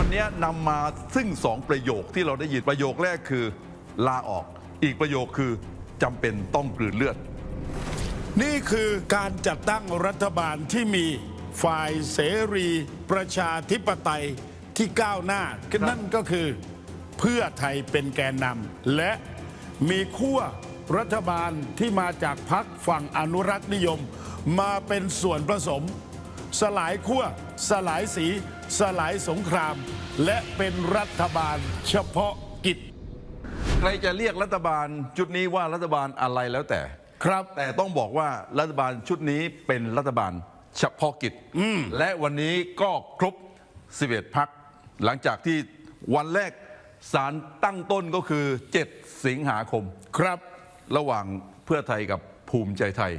วันนี้นำมาซึ่งสองประโยคที่เราได้ยินประโยคแรกคือลาออก อีกประโยคคือจำเป็นต้องกลืนเลือด นี่คือการจัดตั้งรัฐบาลที่มีฝ่ายเสรี ประชาธิปไตยที่ก้าวหน้านั่นก็คือ เพื่อไทยเป็นแกนนำและมีขั้วรัฐบาลที่มาจากพรรคฝั่งอนุรักษ์นิยม มาเป็นส่วนผสม สลายขั้วสลายสี สลายสงคราม และเป็นรัฐบาลเฉพาะกิจ ใครจะเรียกรัฐบาลชุดนี้ว่ารัฐบาลอะไรแล้วแต่ ครับ แต่ต้องบอกว่ารัฐบาลชุดนี้เป็นรัฐบาลเฉพาะกิจ และวันนี้ก็ครบ 11 พัก หลังจากที่วันแรกสารตั้งต้นก็คือ 7 สิงหาคม ครับ ระหว่างเพื่อไทยกับ ภูมิใจไทย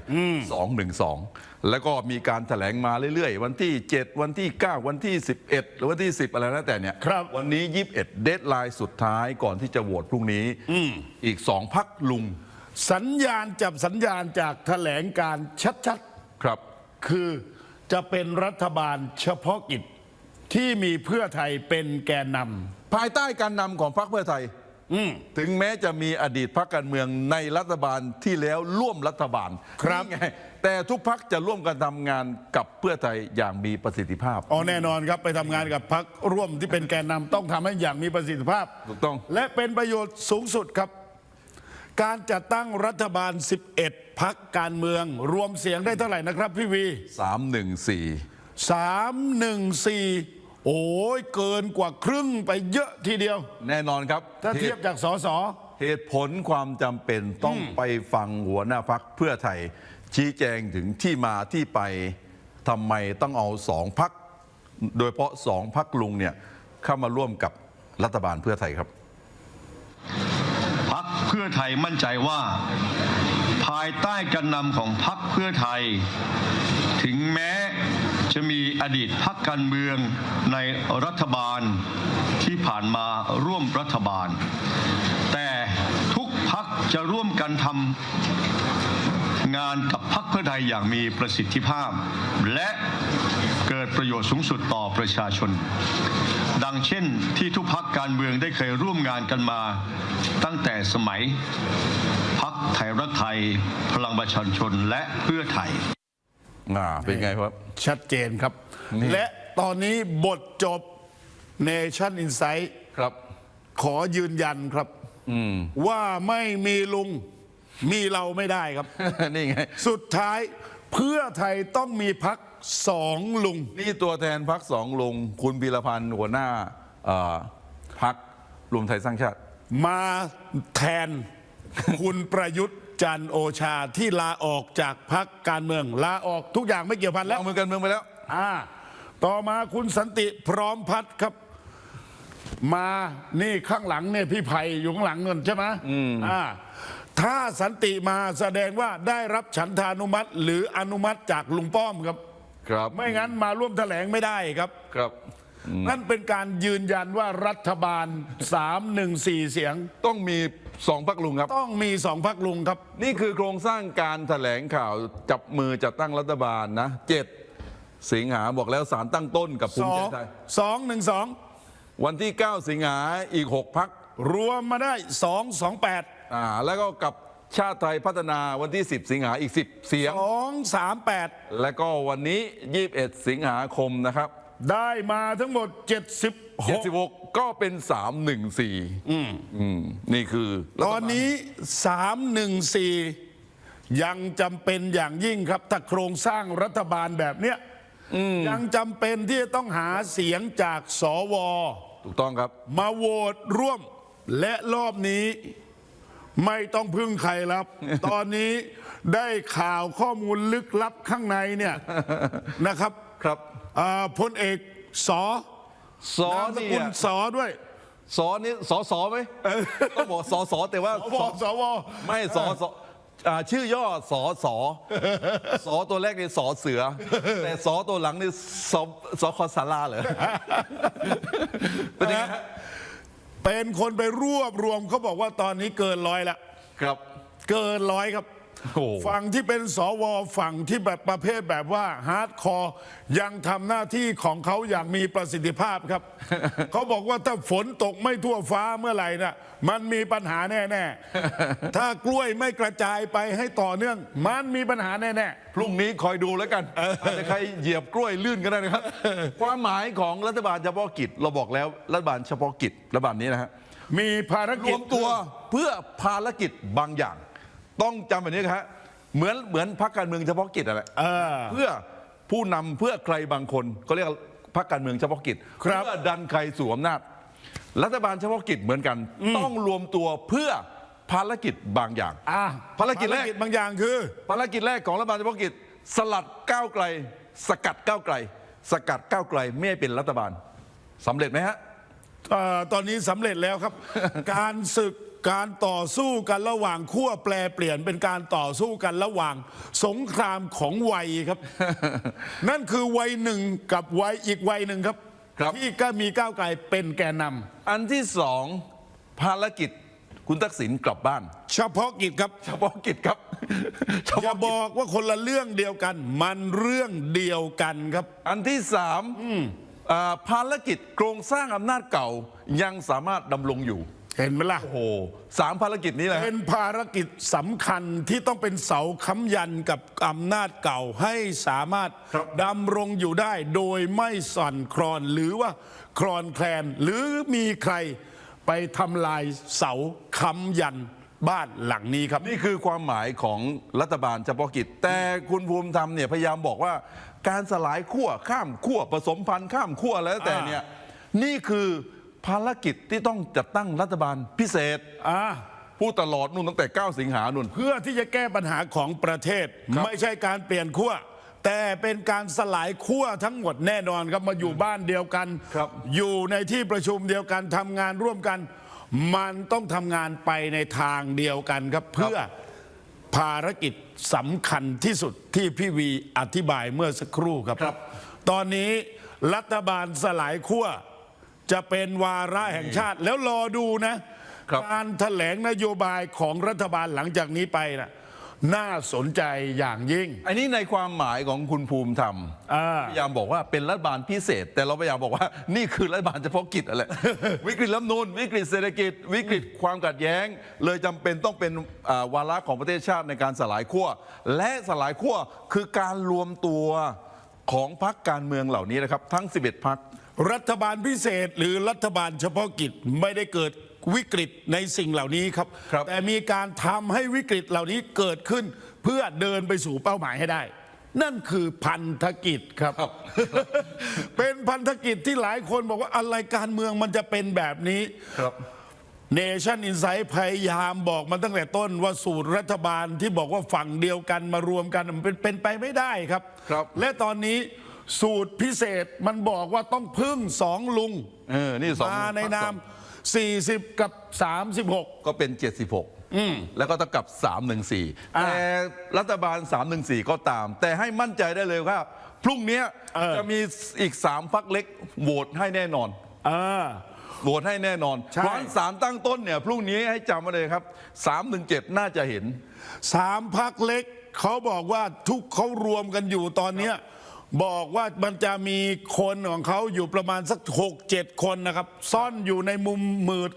212 แล้วก็มีการถแถลงมาเรื่อยๆ วันที่ 7 วันที่ 9 วันที่ 11 หรือวันที่ 10 อะไรแล้วแต่เนี่ยครับวันนี้ 21 เดทไลน์สุดท้ายก่อนที่จะโหวตพรุ่งนี้อีกสองพักลุง สัญญาณจับสัญญาณจากแถลงการชัดครับๆคือจะเป็นรัฐบาลเฉพาะกิจที่มีเพื่อไทยเป็นแกนนภายใต้การนำของพรรคเพื่อไทยำอืม ถึงแม้จะมีอดีตพรรคการเมืองในรัฐบาลที่แล้วร่วมรัฐบาลครับนี่ไงแต่ทุกพรรคจะร่วมกันทำงานกับเพื่อไทยอย่างมีประสิทธิภาพอ๋อแน่นอนครับไปทำงานกับพรรคร่วมที่เป็นแกนนำต้องทำให้อย่างมีประสิทธิภาพถูกต้อง และเป็นประโยชน์สูงสุดครับ การจัดตั้งรัฐบาล 11 พักการเมือง รวมเสียงได้เท่าไหร่นะครับพี่วี314 314 โอ้ยเกินกว่าครึ่งไปเยอะทีเดียว แน่นอนครับถ้าเทียบจากสสเหตุผลความจำเป็นต้องไปฟังหัวหน้าพักเพื่อไทย ชี้แจงถึงที่มาที่ไปทำไมต้องเอาสองพัก โดยเฉพาะสองพักลุงเนี่ยเข้ามาร่วมกับรัฐบาลเพื่อไทยครับพักเพื่อไทยมั่นใจว่า ภายใต้การนำของพักเพื่อไทย ถึงแม้ จะมีอดีตพักการเมืองในรัฐบาลที่ผ่านมาร่วมรัฐบาล แต่ทุกพักจะร่วมกันทำงานกับพักเพื่อไทยอย่างมีประสิทธิภาพ และเกิดประโยชน์สูงสุดต่อประชาชน ดังเช่นที่ทุกพักการเมืองได้เคยร่วมงานกันมาตั้งแต่สมัยพักไทยรักไทย พลังประชาชนและเพื่อไทย อ่าเป็นไงครับ ชัดเจนครับนี่และตอนนี้บทจบ Nation Insight ครับ ขอยืนยันครับว่าไม่มีลุงมีเราไม่ได้ครับ นี่ไง สุดท้ายเพื่อไทยต้องมีพักสองลุง นี่ตัวแทนพักสองลุง คุณพีรพันธ์หัวหน้าเอ่อพักรวมไทยสร้างชาติ มาแทนคุณประยุทธ์ จันทร์โอชาที่ลาออกจากพักการเมือง ลาออกทุกอย่างไม่เกี่ยวพันแล้วเอามือกันเมืองไปแล้ว อ่า ต่อมาคุณสันติพร้อมพัฒน์ครับ มานี่ข้างหลังเนี่ยพี่ไผ่อยู่ข้างหลังนั่นใช่ไหมอ่าถ้าสันติมาแสดงว่าได้รับฉันทานุมัติ หรืออนุมัติจากลุงป้อมครับ ครับ ไม่งั้นมาร่วมแถลงไม่ได้ครับ ครับ นั่นเป็นการยืนยันว่ารัฐบาล 314 เสียง ต้องมี สองพักลุงครับ ต้องมีสองพักลุงครับ นี่คือโครงสร้างการแถลงข่าวจับมือจัดตั้งรัฐบาลนะเจ็ดสิงหาบอกแล้วสารตั้งต้นกับภูสมิอใจงไทยสองหนึ่งสองวันที่ 9 สิงหาอีก 6 พัก รวมมาได้สองสองแปดอ่าแล้วก็กับชาติไทยพัฒนาวันที่ 10 สิงหาอีก 10 เสียงสองสามแปดแล้วก็วันนี้ 21 สิงหาคมนะครับ ได้มาทั้งหมด 76 76 ก็เป็น 314อืมอืมนี่คือรัฐตบาลอนนี้ 314 ยังจำเป็นอย่างยิ่งครับ ถ้าโครงสร้างรัฐบาลแบบเนี้ยยังจำเป็นที่จะต้องหาเสียงจากสว ถูกต้องครับ มาโหวตร่วมและรอบนี้ ไม่ต้องพึ่งใครครับ ตอนนี้ได้ข่าวข้อมูลลึกลับข้างในเนี่ยนะครับครับอ่าพลเอกสอ สอนามสนี่กุลอะสอด้วยสอนี่สอสอไหมต้องบอกสอสอแต่ว่าสวสวไม่สอสออ่าชื่อย่อสอสอสอตัวแรกนี่สอเสือ แต่สอตัวหลังนี่สอสอคอสาราเหรอ เป็นยังไงฮะเป็นคนไปรวบรวมเขาบอกว่าตอนนี้เกินร้อยละ ครับ เกินร้อยครับโอ้ ฝั่งที่เป็นสวฝั่งที่แบบประเภทแบบว่าฮาร์ดคอร์ยังทำหน้าที่ของเขาอย่างมีประสิทธิภาพครับ เขาบอกว่าถ้าฝนตกไม่ทั่วฟ้าเมื่อไหร่น่ะมันมีปัญหาแน่ๆ ถ้ากล้วยไม่กระจายไปให้ต่อเนื่อง มันมีปัญหาแน่พรุ่งนี้คอยดูแล้วกันอาจจะใครเหยียบกล้วยลื่นก็ได้นะครับ ความหมายของรัฐบาลเฉพาะกิจ เราบอกแล้วรัฐบาลเฉพาะกิจรัฐบาลนี้นะฮะๆมีภารรกิจวมตัวเพื่อภารกิจบางอย่าง ต้องจำแบบนี้ครับเหมือนเหมือนพรรคการเมืองเฉพาะกิจอะไรเออ เพื่อผู้นำเพื่อใครบางคนก็เรียกว่าพรรคการเมืองเฉพาะกิจครับ เพื่อดันใครสู่อำนาจ รัฐบาลเฉพาะกิจเหมือนกัน ต้องรวมตัวเพื่อภารกิจบางอย่าง อะภารกิจแรก บางอย่างคือ ภารกิจแรกของรัฐบาลเฉพาะกิจ สลัดก้าวไกล สกัดก้าวไกล สกัดก้าวไกลไม่ให้เป็นรัฐบาลสำเร็จไหมฮะ เอ่อตอนนี้สำเร็จแล้วครับ การศึก การต่อสู้กันระหว่างขั้วแปลเปลี่ยนเป็นการต่อสู้กันระหว่างสงครามของวัยครับ นั่นคือวัยหนึ่งกับวัยอีกวัยหนึ่งครับครับ ที่ก็มีก้าวไกลเป็นแกนนำอันที่สองภารกิจคุณทักษิณกลับบ้าน เฉพาะกิจครับ เฉพาะกิจครับเฉอย่าพาะบกิจอกว่าคนละเรื่องเดียวกัน มันเรื่องเดียวกันครับ อันที่สามอ่าภารกิจโครงสร้างอำนาจเก่ายังสามารถดำรงอยู่ เห็นไหมล่ะ โอ้โหสามภารกิจนี้แหละเป็นภารกิจสำคัญที่ต้องเป็นเสาค้ำยันกับอำนาจเก่าให้สามารถครับดำรงอยู่ได้โดยไม่สั่นคลอนหรือว่าคลอนแคลนหรือมีใครไปทำลายเสาค้ำยันบ้านหลังนี้ครับ นี่คือความหมายของรัฐบาลเฉพาะกิจ แต่คุณภูมิธรรมเนี่ยพยายามบอกว่า การสลายขั้วข้ามขั้วผสมพันธุ์ข้ามขั้วแล้วแต่เนี่ยนี่คือ ภารกิจที่ต้องจัดตั้งรัฐบาลพิเศษอ่าพูดตลอดนู่นตั้งแต่ 9 สิงหานุ่น เพื่อที่จะแก้ปัญหาของประเทศ ครับ ไม่ใช่การเปลี่ยนขั้วแต่เป็นการสลายขั้วทั้งหมดแน่นอนครับมาอยู่บ้านเดียวกัน ครับ อยู่ในที่ประชุมเดียวกันทำงานร่วมกัน มันต้องทำงานไปในทางเดียวกันครับเพื่อภารกิจสำคัญที่สุดที่พี่วีอธิบายเมื่อสักครู่ครับ ครับ ตอนนี้รัฐบาลสลายขั้ว จะเป็นวาระแห่งชาติ แล้วรอดูนะครับการถแถลงนโยบายของรัฐบาลหลังจากนี้ไปนะน่าสนใจอย่างยิ่ง อันนี้ในความหมายของคุณภูมิธรรมอ่าพยายามบอกว่าเป็นรัฐบาลพิเศษ แต่เราพยายามบอกว่านี่คือรัฐบาลเฉพาะกิจอะไรวิกฤตรัฐธรรมนูนวิกฤตเศรษฐกิจ วิกฤตความขัดแย้ง เลยจำเป็นต้องเป็นอ่าวาระของประเทศชาติในการสลายขั้วและสลายขั้วคือการรวมตัวของพรรคการเมืองเหล่านี้นะครับ ทั้ง 11พรรค รัฐบาลพิเศษหรือรัฐบาลเฉพาะกิจไม่ได้เกิดวิกฤตในสิ่งเหล่านี้ครับครับแต่มีการทำให้วิกฤตเหล่านี้เกิดขึ้น เพื่อเดินไปสู่เป้าหมายให้ได้ นั่นคือพันธกิจครับเป็นพันธกิจที่หลายคนบอกว่าอะไรการเมืองมันจะเป็นแบบนี้ครับเนชั่นอินไซต์พยายามบอกมาตั้งแต่ต้นว่าสูตรรัฐบาลที่บอกว่าฝั่งเดียวกันมารวมกันมันเป็นเป็นไปไม่ได้ครับครับและตอนนี้ สูตรพิเศษมันบอกว่าต้องพึ่งสองลุงเออนี่สองมาในพรรคนาม 40 กับ 36 ก็เป็น 76 แล้วก็ต้องกลับ 314อ่าแต่รัฐบาล 314 ก็ตาม แต่ให้มั่นใจได้เลยว่า พรุ่งนี้เออจะมีอีก 3พักเล็กโหวตให้แน่นอนเออโหวตให้แน่นอนใช่เพราะฉะนั้นสารตั้งต้นเนี่ยพรุ่งนี้ให้จำมาเลยครับ 317 น่าจะเห็นสามพักเล็กเขาบอกว่าทุกเขารวมกันอยู่ตอนเนี้ย บอกว่ามันจะมีคนของเขาอยู่ประมาณสักหกเจ็ดคนนะครับ ซ่อนอยู่ในมุมมืด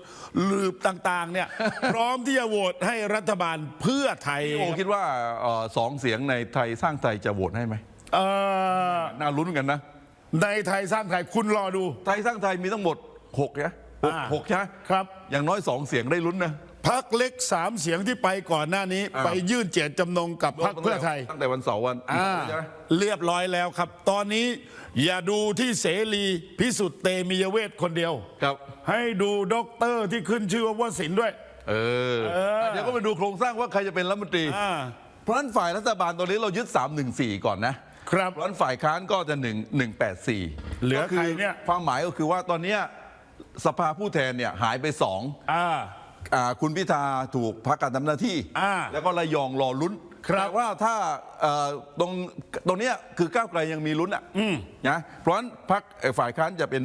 หลืบต่างๆ เนี่ย พร้อมที่จะโหวตให้รัฐบาลเพื่อไทยพี่โอคิดว่าเอ่อสองเสียงในไทยสร้างไทยจะโหวตให้ไหมเอ่อน่าลุ้นกันนะ ในไทยสร้างไทยคุณรอดู ไทยสร้างไทยมีทั้งหมด6ใช่ไหมหกอ่าหกใช่ไหมครับ อย่างน้อยสองเสียงได้ลุ้นนะ พักเล็กสามเสียงที่ไปก่อนหน้านี้อ่าไปยื่นเจตจำนงกับพรรคเพื่อไทย ตั้งแต่วันเสาร์วันอ่าใช่ไหมเรียบร้อยแล้วครับ ตอนนี้อย่าดูที่เสรีพิสุทธิ์เตมียเวทคนเดียวครับ ให้ดูด็อกเตอร์ที่ขึ้นชื่อว่าวสินทร์ด้วยเออเออเดี๋ยวก็ไปดูโครงสร้างว่าใครจะเป็นรัฐมนตรีอ่าเพราะฉะนั้นฝ่ายรัฐบาลตอนนี้เรายึด 314 ก่อนนะครับเพราะฉะนั้นฝ่ายค้านก็จะ1 184 เหลือก็ใครเนี่ยความหมายก็คือว่าตอนเนี้ยสภาผู้แทนเนี่ยหายไปสองอ่า อ่าคุณพิธาถูกพักการทำหน้าที่ อ่าแล้วก็ระยองรอลุ้นครับแต่ว่าถ้าเอ่อตรงตรงเนี้ยคือก้าวไกลยังมีลุ้นอะนะเพราะฉะนั้นพักฝ่ายค้านจะเป็น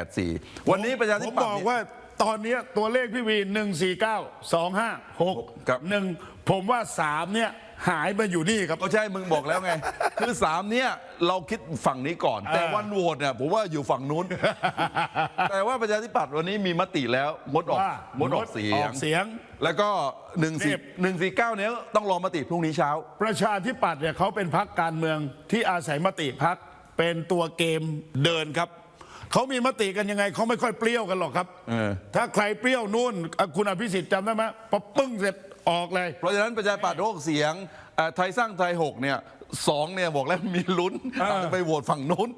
184 วันนี้ประชาธิผมปัตบย์อกเนี่ย ว่าตอนเนี้ยตัวเลขพี่วีหนึ่งสี่เก้าสองห้าหกครับหนึ่งผมว่าสามเนี่ย หายมาอยู่นี่ครับ ก็ใช่มึงบอกแล้วไง คือสามเนี่ยเราคิดฝั่งนี้ก่อน แต่วันโหวตเนี่ยผมว่าอยู่ฝั่งนู้น แต่ว่าประชาธิปัตย์วันนี้มีมติแล้วงดออกว่างดออกเสียออกเสียง แล้วก็หนึ่งสี่นี่หนึ่งสี่เก้าเนี้ยต้องรอมติพรุ่งนี้เช้า ประชาธิปัตย์เนี่ยเขาเป็นพักการเมืองที่อาศัยมติพักเป็นตัวเกมเดินครับเขามีมติกันยังไงเขาไม่ค่อยเปรี้ยวกันหรอกครับ เออ ถ้าใครเปรี้ยวนู่นอะคุณอภิสิทธิ์จำได้ไหมพอปึ้งเสร็จ ออกเลย เพราะฉะนั้นประชาธิปัตย์หกเสียงเอ่อไทยสร้างไทยหกเนี่ยสองเนี่ยบอกแล้วมีลุ้นอาจจะไปโหวตฝั่งนู้น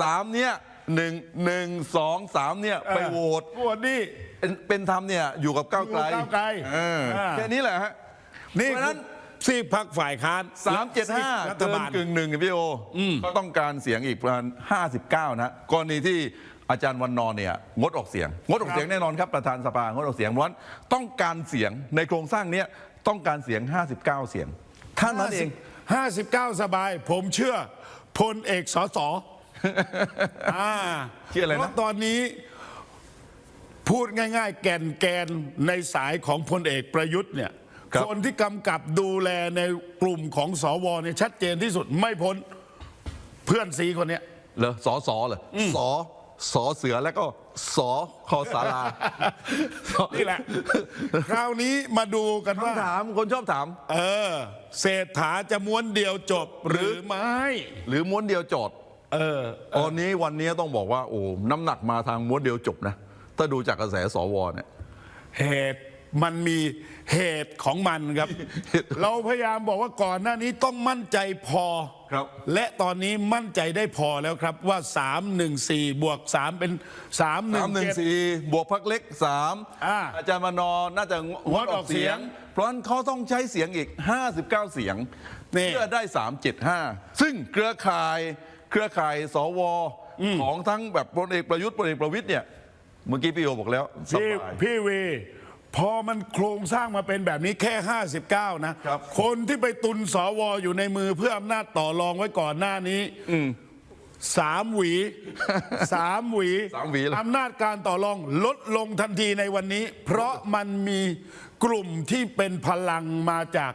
สามเนี่ยหนึ่งหนึ่งสองสามเนี่ยไปโหวตโหวตนี่ เป็นเป็นธรรมเนี่ยอยู่กับก้าวไกลอยู่กับก้าวไกลเอออ่า แค่นี้แหละฮะนี่เพราะฉะนั้น ซีกพักฝ่ายค้านสามเจ็ดห้ารัฐเกินบาล กึ่งหนึ่งพี่โออก็ต้องการเสียงอีกประมาณห้าสิบเก้านะกรณีที่ อาจารย์วันนอร์เนี่ยงดออกเสียง งดออกเสียงแน่นอนครับประธานสภางดออกเสียงเพราะฉะนั้นต้องการเสียงในโครงสร้างเนี้ยต้องการเสียง 59 เสียงท่านนั้นเองห้าสิบเก้าสบาย ผมเชื่อพลเอกสสอ่าชื่ออะไรนะเพราะตอนนี้พูดง่าย ๆ แก่นแกนในสายของพลเอกประยุทธ์เนี่ยครับคนที่กำกับดูแลในกลุ่มของสวเนี่ยชัดเจนที่สุดไม่พ้นเพื่อนซีคนเนี้ยเหรอสอสอเหรออสอ สอเสือแล้วก็สอคอสารานี่แหละ คราวนี้มาดูกันว่าคำถามคนชอบถาม เออ เศรษฐาจะม้วนเดียวจบหรือไม่ หรือม้วนเดียวจอด เออตอนนี้วันนี้ต้องบอกว่าโอ้น้ำหนักมาทางม้วนเดียวจบนะ ถ้าดูจากกระแสสวเนี่ย เหตุ มันมีเหตุของมันครับ เราพยายามบอกว่าก่อนหน้านี้ต้องมั่นใจพอครับ และตอนนี้มั่นใจได้พอแล้วครับว่า 314 บวก 3 เป็นสามหนึ่ง317สี่บวกพักเล็กสามอ่าอาจารย์มานอร์น่าจะงงดออกเสียง เพราะฉะนั้นเขาต้องใช้เสียงอีก 59 เสียง นี่ เพื่อได้ 375 ซึ่งเครือข่ายเครือข่ายสวของทั้งแบบพลเอกประยุทธ์พลเอกประวิตยเนี่ยเมื่อกี้พี่โอบอกแล้วสพี่บาย พี่วี พอมันโครงสร้างมาเป็นแบบนี้แค่ 59 นะครับคนที่ไปตุนสวอยู่ในมือเพื่ออำนาจต่อรองไว้ก่อนหน้านี้สามหวีสามหวีสามหวีเลยอำนาจการต่อรองลดลงทันทีในวันนี้ เพราะมันมีกลุ่มที่เป็นพลังมาจาก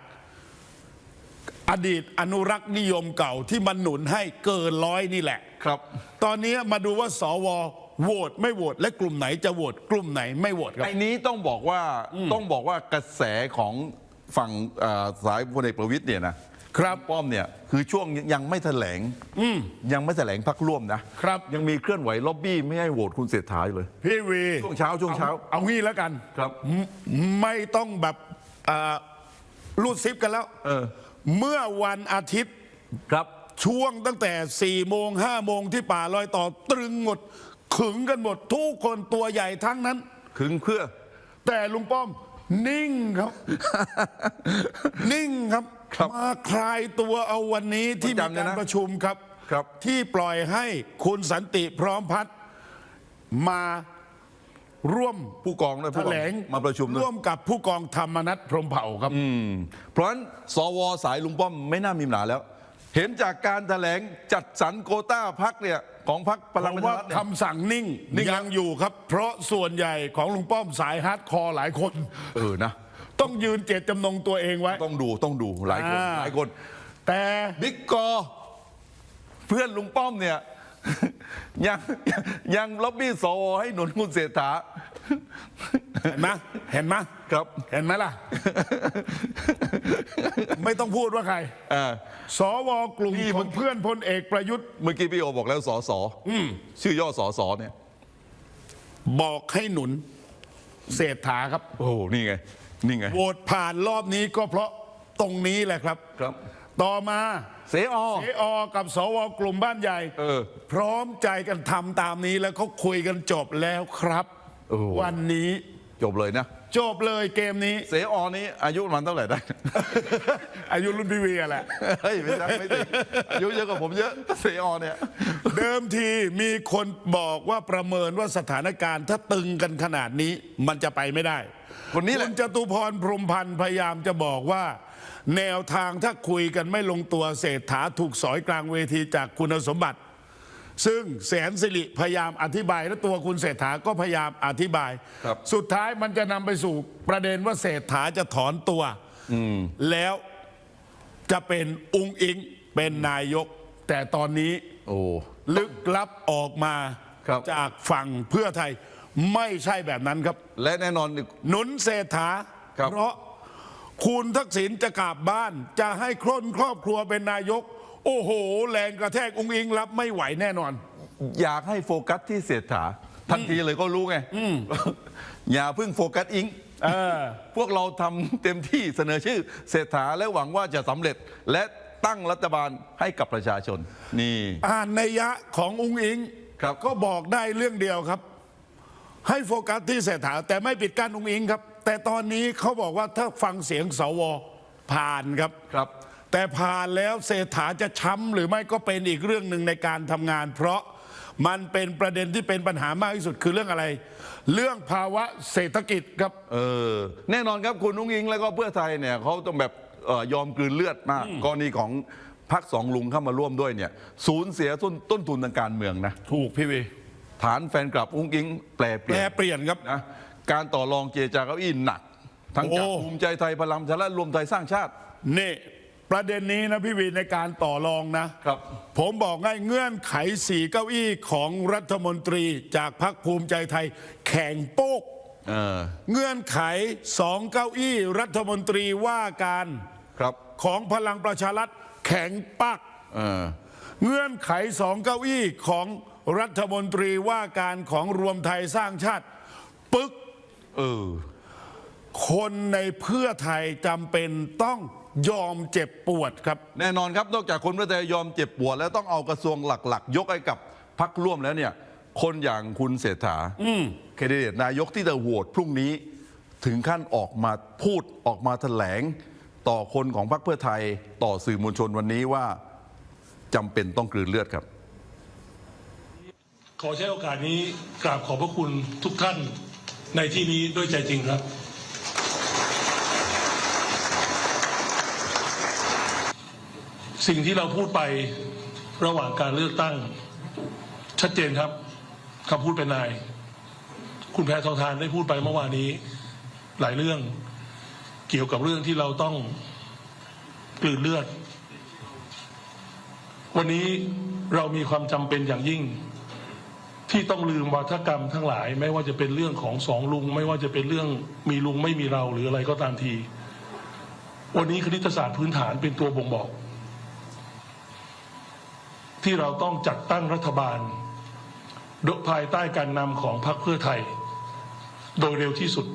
อดีตอนุรักษ์นิยมเก่าที่มันหนุนให้เกินร้อยนี่แหละ ครับ ตอนนี้มาดูว่าสว โหวตไม่โหวตและกลุ่มไหนจะโหวตกลุ่มไหนไม่โหวตครับ ไอ้นี้ต้องบอกว่าต้องบอกว่ากระแสของฝั่งเอ่อสายพลเอกประวิตยเนี่ยนะครับป้อมเนี่ยคือช่วงยังไม่แถลงยังไม่แถลงพักร่วมนะครับ ยังมีเคลื่อนไหวล็อบบี้ไม่ให้โหวตคุณเศรษฐาอยู่เลย พี่วีช่วงเช้าช่วงเช้าอเอางี้แล้วกันครับไม่ไม่ต้องแบบอ่ารูดซิปกันแล้วเออเมื่อวันอาทิตย์ ครับ ช่วงตั้งแต่4ี่โมงห้าโมงที่ป่าลอยต่อตรึงหมด ขึงกันหมดทุกคนตัวใหญ่ทั้งนั้น ขึงเพื่อ แต่ลุงป้อม นิ่งครับ นิ่งครับ ครับมาคลายตัวเอาวันนี้ที่ผมมีจำเลยการนะประชุมครับ ครับ ที่ปล่อยให้คุณสันติพร้อมพัฒน์มาร่วมผู้กองด้วยแถผู้กองลงมาประชุมด้วยร่วมกับผู้กองธรรมนัฐพรหมเผ่าครับ เพราะฉะนั้นสวสายลุงป้อมไม่น่ามีปัญหาแล้ว เห็นจากการแถลงจัดสรรโควต้าพักเนี่ยของพักพลังผประมชาว่ารัฐเนี่ย คำสั่งนิ่งนิ่งยังอยู่ครับ เพราะส่วนใหญ่ของลุงป้อมสายฮาร์ดคอร์หลายคน เออนะ ต้องยืนเจตจำนงตัวเองไว้ ต้องดูต้องดูหลายคนอ่า หลายคนแต่บิ๊กกอเพื่อนลุงป้อมเนี่ย ยังยังล็อบบี้สวให้หนุนคุณเศรษฐา เห็นไหมเห็นไหมครับ เห็นไหมล่ะ ไม่ต้องพูดว่าใครอ่า สวกลุ่มพี่ขมึองงเพื่อนพลเอกประยุทธ์เมื่อกี้พี่โอบอกแล้วสอสอชื่อย่อสอสอเนี่ย บอกให้หนุนเศรษฐาครับ โอ้โหนี่ไง นี่ไง โหวตผ่านรอบนี้ก็เพราะตรงนี้แหละครับ ครับ ต่อมาเสอ เออกับสวกลุ่มบ้านใหญ่เออ พร้อมใจกันทำตามนี้แล้วเขาคุยกันจบแล้วครับ โอ้โห วันนี้จบเลยนะ จบเลยเกมนี้ เสอนี้อายุมันเท่าไหร่ได้ อายุรุ่นพี่เวียแหละ เฮ้ยไม่ใช่ไม่ถึงอายุเยอะกว่าผมเยอะเสอเนี่ย เดิมทีมีคนบอกว่าประเมินว่าสถานการณ์ถ้าตึงกันขนาดนี้มันจะไปไม่ได้คนนี้แหละ คุณจตุพรพรหมพันธ์พยายามจะบอกว่า แนวทางถ้าคุยกันไม่ลงตัวเศรษฐาถูกสอยกลางเวทีจากคุณสมบัติ ซึ่งแสนสิริพยายามอธิบาย และตัวคุณเศรษฐาก็พยายามอธิบาย ครับสุดท้ายมันจะนำไปสู่ประเด็นว่าเศรษฐาจะถอนตัวแล้วจะเป็นอุงอิงเป็นนายก แต่ตอนนี้โอ้ลึกลับออกมาครับ จากฝั่งเพื่อไทยไม่ใช่แบบนั้นครับ และแน่นอนอีก หนุนเศรษฐา ครับ เพราะคุณทักษิณจะกลับบ้านจะให้ครนครอบครัวเป็นนายก โอ้โห แรงกระแทกอุ้งอิงรับไม่ไหวแน่นอน อยากให้โฟกัสที่เศรษฐาทันทีเลยก็รู้ไงอย่าเพิ่งโฟกัสอิงเออพวกเราทำเต็มที่เสนอชื่อเศรษฐาและหวังว่าจะสำเร็จ และตั้งรัฐบาลให้กับประชาชน นี่อ่านในยยะของอุ้งอิงครับก็บอกได้เรื่องเดียวครับ ให้โฟกัสที่เศรษฐา แต่ไม่ปิดกั้นอุ้งอิงครับ แต่ตอนนี้เขาบอกว่าถ้าฟังเสียงสวผ่านครับครับ แต่ผ่านแล้วเศรษฐาจะช้ำหรือไม่ก็เป็นอีกเรื่องหนึ่งในการทำงาน เพราะมันเป็นประเด็นที่เป็นปัญหามากที่สุดคือเรื่องอะไร เรื่องภาวะเศรษฐกิจครับ เออ แน่นอนครับคุณนุ้งอิงแล้วก็เพื่อไทยเนี่ยเขาต้องแบบเอ่อยอมกลืนเลือดมากกรณีของพักสองลุงเข้ามาร่วมด้วยเนี่ยสูญเสียต้นต้นทุนทางการเมืองนะ ถูกพี่วีฐานแฟนคลับอุ้งอิง แปลเปแปลี่ลยนเปลี่ยนครับ นะการต่อรองเจรจาเก้าอี้หนัก ทั้งจากโอ้ ภูมิใจไทยพลังประชารัฐรวมไทยสร้างชาติ นี่ ประเด็นนี้นะพี่วีในการต่อรองนะครับ ผมบอกง่ายเงื่อนไขสี่เก้าอี้ของรัฐมนตรีจากพรรคภูมิใจไทย แข่งโป๊กเออเงื่อนไขสองเก้าอี้รัฐมนตรีว่าการครับของพลังประชารัฐแข็งปัก เออเงื่อนไขสองเก้าอี้ของรัฐมนตรีว่าการของรวมไทยสร้างชาติ ปึก เออ คนในเพื่อไทยจำเป็นต้อง ยอมเจ็บปวดครับ แน่นอนครับนอกจากคนเพื่อไทยยอมเจ็บปวด แล้วต้องเอากระทรวงหลักๆ ยกให้กับพักร่วมแล้วเนี่ย คนอย่างคุณเศรษฐาแคนดิเดตนายกที่จะโหวตพรุ่งนี้ ถึงขั้นออกมาพูดออกมาแถลง ต่อคนของพรรคเพื่อไทยต่อสื่อมวลชนวันนี้ว่าจำเป็นต้องกลืนเลือดครับ ขอใช้โอกาสนี้กราบขอบพระคุณทุกท่านในที่นี้ด้วยใจจริงครับ สิ่งที่เราพูดไประหว่างการเลือกตั้ง ชัดเจนครับคำพูดเป็นนาย คุณแพทองทานได้พูดไปเมื่อวานนี้ หลายเรื่องเกี่ยวกับเรื่องที่เราต้องกลืนเลือด วันนี้เรามีความจำเป็นอย่างยิ่ง ที่ต้องลืมวาทกรรมทั้งหลาย ไม่ว่าจะเป็นเรื่องของสองลุง ไม่ว่าจะเป็นเรื่องมีลุงไม่มีเราหรืออะไรก็ตามที วันนี้คณิตศาสตร์พื้นฐานเป็นตัวบ่งบอก ที่เราต้องจัดตั้งรัฐบาลโดยภายใต้การนำของพรรคเพื่อไทย โดยเร็วที่สุด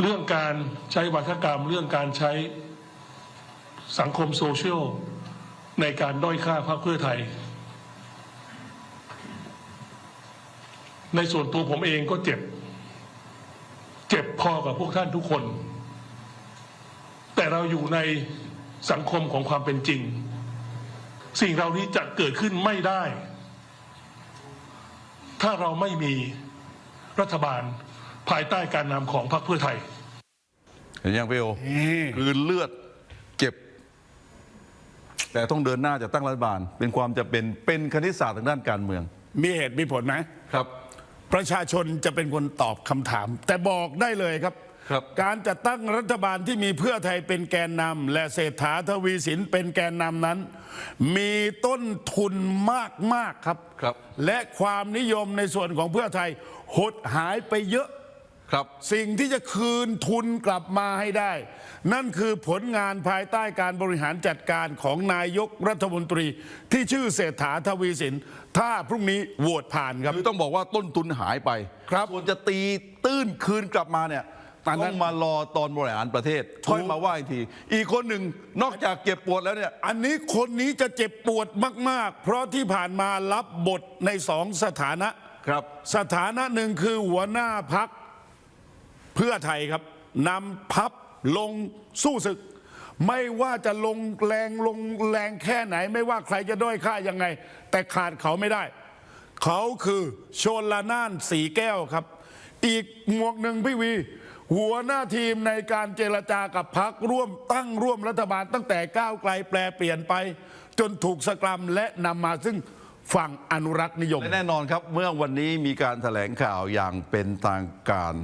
เรื่องการใช้วาทกรรม เรื่องการใช้สังคมโซเชียลในการด้อยค่าพรรคเพื่อไทย ในส่วนตัวผมเองก็เจ็บ เจ็บพอกับพวกท่านทุกคน แต่เราอยู่ใน สังคมของความเป็นจริง สิ่งเหล่านี้จะเกิดขึ้นไม่ได้ ถ้าเราไม่มีรัฐบาลภายใต้การนำของพรรคเพื่อไทยเห็นยังพี่โอกลืนเลือดเจ็บ แต่ต้องเดินหน้าจะตั้งรัฐบาล เป็นความจะเป็นเป็นคณิตศาสตร์ทางด้านการเมือง มีเหตุมีผลไหมครับ ประชาชนจะเป็นคนตอบคำถาม แต่บอกได้เลยครับครับ การจัดตั้งรัฐบาลที่มีเพื่อไทยเป็นแกนนำและเศรษฐาทวีสินเป็นแกนนำนั้น มีต้นทุนมากมากๆครับครับและความนิยมในส่วนของเพื่อไทยหดหายไปเยอะครับสิ่งที่จะคืนทุนกลับมาให้ได้ นั่นคือผลงานภายใต้การบริหารจัดการของนายกรัฐมนตรี ที่ชื่อเศรษฐาทวีสิน ถ้าพรุ่งนี้โหวตผ่านครับคือต้องบอกว่าต้นทุนหายไปครับส่วนจะตีตื้นคืนกลับมาเนี่ย อันนั้นต้องมารอตอนบริหารประเทศถูกค่อยมาว่าอีกที อีกคนหนึ่งนอกจากเก็บปวดแล้วเนี่ย อันนี้คนนี้จะเจ็บปวดมาก ๆ เพราะที่ผ่านมารับบทในสองสถานะ ครับ สถานะหนึ่งคือหัวหน้าพักเพื่อไทยครับนำพับลงสู้ศึก ไม่ว่าจะลงแรงลงแรงแค่ไหน ไม่ว่าใครจะด้อยค่ายังไง แต่ขาดเขาไม่ได้ เขาคือโชนละนานสีแก้วครับ อีกหมวกหนึ่งพี่วี หัวหน้าทีมในการเจรจากับพักร่วมตั้งร่วมรัฐบาลตั้งแต่ก้าวไกลแปลเปลี่ยนไป จนถูกสกรัมและนำมาซึ่งฝั่งอนุรักษ์นิยม และแน่นอนครับ เมื่อวันนี้มีการแถลงข่าวอย่างเป็นทางการ